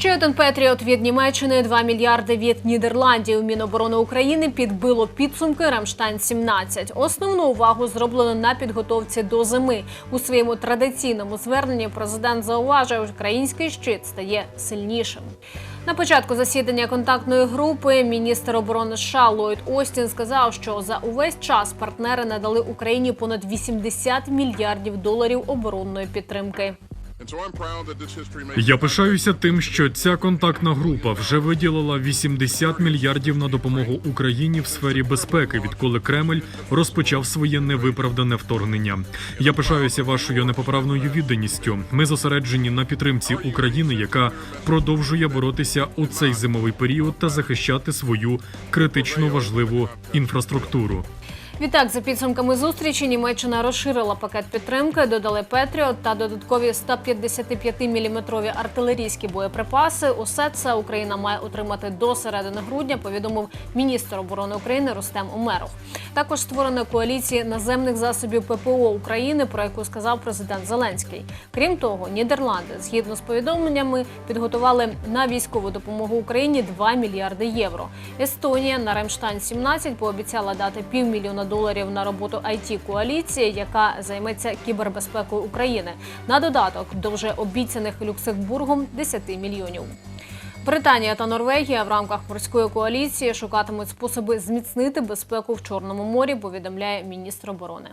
Ще один Петріот від Німеччини, 2 мільярди від Нідерландів. Міноборони України підбило підсумки Рамштайн 17 Основну увагу зроблено на підготовці до зими. У своєму традиційному зверненні президент зауважив, український щит стає сильнішим. На початку засідання контактної групи міністр оборони США Ллойд Остін сказав, що за увесь час партнери надали Україні понад 80 мільярдів доларів оборонної підтримки. Я пишаюся тим, що ця контактна група вже виділила 80 мільярдів на допомогу Україні в сфері безпеки, відколи Кремль розпочав своє невиправдане вторгнення. Я пишаюся вашою непоправною відданістю. Ми зосереджені на підтримці України, яка продовжує боротися у цей зимовий період та захищати свою критично важливу інфраструктуру. Відтак, за підсумками зустрічі, Німеччина розширила пакет підтримки, додали Петріот та додаткові 155-мм артилерійські боєприпаси. Усе це Україна має отримати до середини грудня. Повідомив міністр оборони України Рустем Умеров. Також створено коаліції наземних засобів ППО України, про яку сказав президент Зеленський. Крім того, Нідерланди, згідно з повідомленнями, підготували на військову допомогу Україні 2 мільярди євро. Естонія на Ремштайн 17 пообіцяла дати півмільйона доларів на роботу it коаліції, яка займеться кібербезпекою України. На додаток до вже обіцяних Люксембургом 10 мільйонів. Британія та Норвегія в рамках морської коаліції шукатимуть способи зміцнити безпеку в Чорному морі. Повідомляє міністр оборони.